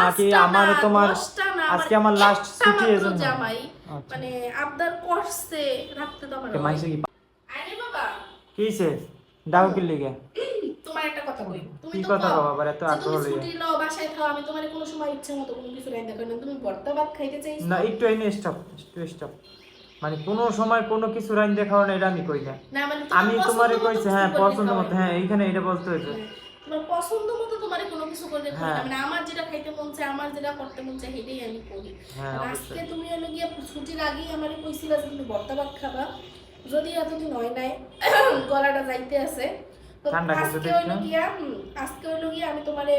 নাকি আমার না, তোমার না, আজকে আমার লাস্ট ছুটি এজন্য। জামাই আচ্ছা। মানে আবদার করছে রাখতে তো আমার মাইসে কি? আরে বাবা। কি হইছে? ডাকো কি। লিগে তোমার একটা কথা কই তুমি কি তো কথা আবার এত যে আগ্রহ তুমি ছুটি লও বাসায় খাও আমি তোমার কোনো সময় ইচ্ছে মতো কোনো কিছু রাইন্দা করি না। তুমি ভর্তা ভাত খাইতে চাইছো? না একটু এনে স্টপ একটু স্টপ মানে কোনো সময় কোনো কিছু রাইন দেখাও না এটা আমি কই না। না মানে আমি তোমারে কইছি হ্যাঁ পছন্দ। মতো হ্যাঁ এইখানে এটা বলতে হয়েছে হ্যাঁ, তোমার পছন্দ মতো তোমার কোনো কিছু করে খাওয়াই না। হ্যাঁ। মানে আমার যেটা খাইতে মন চায় আমার যেটা করতে মন চায় সেটাই আমি করি। হ্যাঁ আজকে তুমি হলো গিয়ে ছুটির আগেই আমার কইছিলা যে তুমি ভর্তা ভাত খাবা। যদি এতদিন হয় নাই গলাটা যাইতে আছে। আজকে হইল গিয়া আজকে হইল গিয়া আমি তোমারে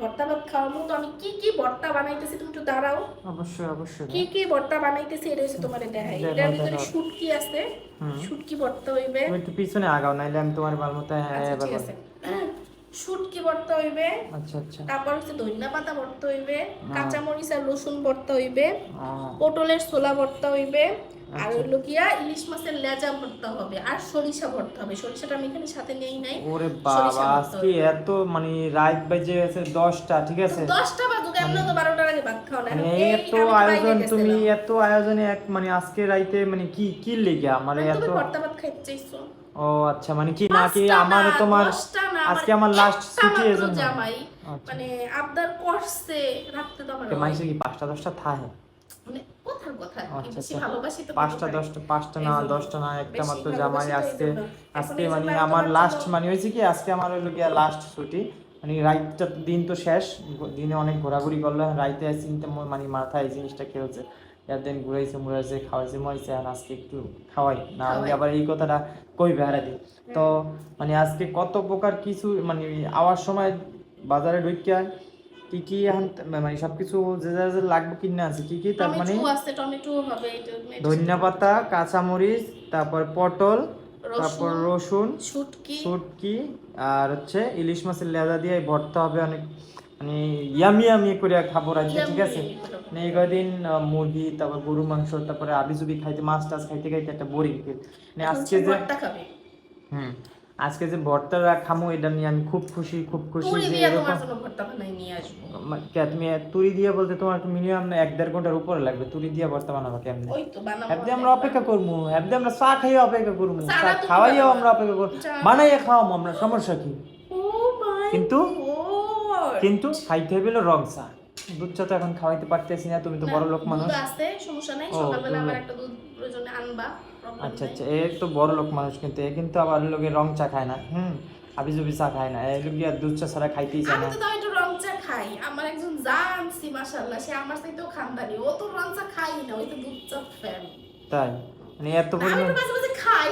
ভর্তা ভাত খাওয়াবো। তো আমি কি কি ভর্তা বানাইতেছি তুমি একটু দাঁড়াও। অবশ্যই অবশ্যই। কি কি ভর্তা বানাইতেছি এটা হচ্ছে তোমারে দেখাই। এটার ভিতরে শুটকি আছে। শুটকি ভর্তা হইবে। তুমি একটু পিছনে আগাও নাইলে আমি তোমার ভালো মতো হ্যাঁ শুটকি ভর্তা হইবে আচ্ছা আচ্ছা। তারপর হচ্ছে ধনিয়া পাতা ভর্তা হইবে কাঁচা মরিচ আর রসুন ভর্তা হইবে পটলের ছোলা ভর্তা হইবে আর আচ্ছা। হইল গিয়া ইলিশ মাছের লেজা ভর্তা হবে আর সরিষা ভর্তা হবে। সরিষাটা আমি এখানে সাথে নেই নাই ওরে বাবা আজকে এত মানে রাত বাজে গেছে দশটা ঠিক আছে? দশটা বাজুক এমন তো বারোটার আগে ভাত খাও না মানে এত আয়োজন তুমি এত আয়োজনে এক মানে আজকে রাইতে মানে কি কি লেগে? মানে মানে এত ভর্তা ভাত খাইতে চাইছো ও আচ্ছা মানে কি নাকি আমার তোমার আজকে আমার লাস্ট ছুটি এজন্য? জামাই আচ্ছা। মানে আবদার করছে রাখতে তো আমার মাইসে কি পাঁচটা দশটা থাকে মানে কথার কথা আর কি, আচ্ছা, বেশি আচ্ছা। ভালোবাসি তো পাঁচটা দশটা পাঁচটা না দশটা না একটা মাত্র জামাই আজকে আজকে মানে আমার লাস্ট মানে হয়েছে কি আজকে আমার হলো কি লাস্ট ছুটি। মানে রাইটটা দিন তো শেষ দিনে অনেক ঘোরাঘুরি করল রাইতে চিন্তা মানে মাথায় এই জিনিসটা খেলছে। এর দিন ঘুরাইছে মুড়াইছে খাওয়াইছে মাইছে আর আজকে একটু খাওয়াই। না হলে আবার এই কথাটা কই বেহারা দিই তো মানে আজকে কত প্রকার কিছু মানে আওয়ার সময় বাজারে ঢুকিয়া কি কি মানে সবকিছু যে যা যা লাগবে কিনে আছে কি কি তার মানে টমেটো হবে ধনিয়া পাতা কাঁচামরিচ তারপর পটল তারপর রসুন রসুন শুটকি। শুটকি আর হচ্ছে ইলিশ মাছের লেজা দিয়ে ভর্তা হবে অনেক। মানে ইয়ামি ইয়ামি করে খাব রাখবে ঠিক আছে? মানে কদিন মুরগি তারপর গরু মাংস তারপরে আবি জুবি খাইতে মাছ টাছ খাইতে খাইতে একটা বোরিং মানে আজকে যে হুম আজকে যে ভর্তাটা খামো এটা নিয়ে আমি খুব খুশি খুব খুশি যে এরকম কে তুমি তুরি দিয়ে বলতে তোমার মিনিমাম এক দেড় ঘণ্টার উপরে লাগবে? তুরি দিয়ে ভর্তা বানাবো কেমনে? হ্যাপদি আমরা অপেক্ষা করব হ্যাপদি আমরা চা খাইয়ে অপেক্ষা করব চা বানাবো। আমরা অপেক্ষা করব। বানাইয়া খাওয়াবো আমরা সমস্যা কি? কিন্তু গড কিন্তু খাইতে হবে রং চা দুধ চা তো এখন খাওয়াইতে পারতেছি না তুমি তো বড় লোক মানুষ। দুধ আছে সমস্যা নাই সকালবেলা আবার একটা দুধ প্রয়োজনে আনবা আচ্ছা আচ্ছা এ তো বড় লোক মানুষ কিন্তু এ কিন্তু আবার লোকে রং চা খায় না হুম? আবি জুবি চা খায় না এই লোক আর দুধ চা ছাড়া খাইতেই চায় আমি তো একটু রং চা খাই আমার একজন মাশাআল্লাহ সে আমার সাথেও খানদানি ও তো রং চা খাই না ওই তো দুধ চা ফ্যান তাই? মানে এত আমি পরিমাণ মাঝে মাঝে খাই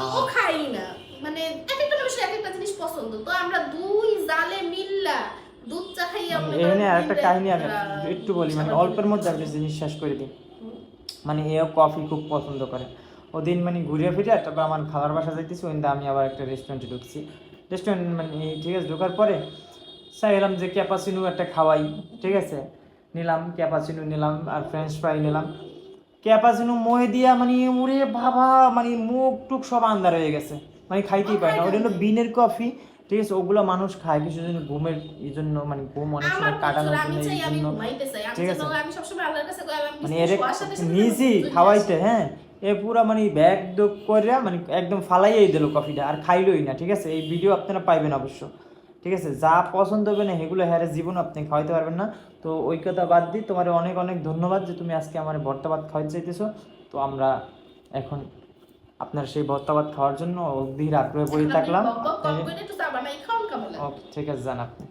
তো ও খাই না। মানে এক একটা মানুষের এক একটা জিনিস পছন্দ তো আমরা দুই মিল্লা দুধ চা খাইয়া মনে এখানে আর একটা দিনে, কাহিনী আমি একটু বলি মানে অল্পের মধ্যে একটা জিনিস শেষ করে দিই মানে এও কফি খুব পছন্দ করে। ওদিন মানে ঘুরে ফিরে তারপর আমার খাবার বাসা যাইতেছি ওই আমি আবার একটা রেস্টুরেন্টে ঢুকছি। রেস্টুরেন্ট মানে ঠিক আছে ঢোকার পরে চাই এলাম যে ক্যাপাচিনো একটা খাওয়াই ঠিক আছে? নিলাম ক্যাপাচিনো নিলাম আর ফ্রেঞ্চ ফ্রাই নিলাম। ক্যাপাচিনো মহে দিয়া মানে উড়ে বাবা মানে মুখ টুক সব আন্দার হয়ে গেছে। মানে খাইতেই পারে না। ওটা হলো বিনের কফি ঠিক আছে ওগুলো মানুষ খায় কিছু জন্য ঘুমের এই জন্য মানে ঘুম অনেক সময় কাটানোর জন্য এই জন্য ঠিক আছে। মানে এর নিজি খাওয়াইতে হ্যাঁ? এ পুরা মানে ব্যাগ দোগ করে মানে একদম ফালাইয়াই দিল কফিটা আর খাইলই না ঠিক আছে? এই ভিডিও আপনারা পাইবেন অবশ্য। ঠিক আছে? যা পছন্দ হবে না সেগুলো হ্যারে জীবন আপনি খাওয়াইতে পারবেন না। তো ওই কথা বাদ দিই তোমার অনেক অনেক ধন্যবাদ যে তুমি আজকে আমার ভাত খাওয়াইতে চাইতেছো। তো আমরা এখন আপনার সেই ভর্তা ভাত খাওয়ার জন্য অবধি আগ্রহে পড়ে থাকলাম। ঠিক আছে জান আপনি।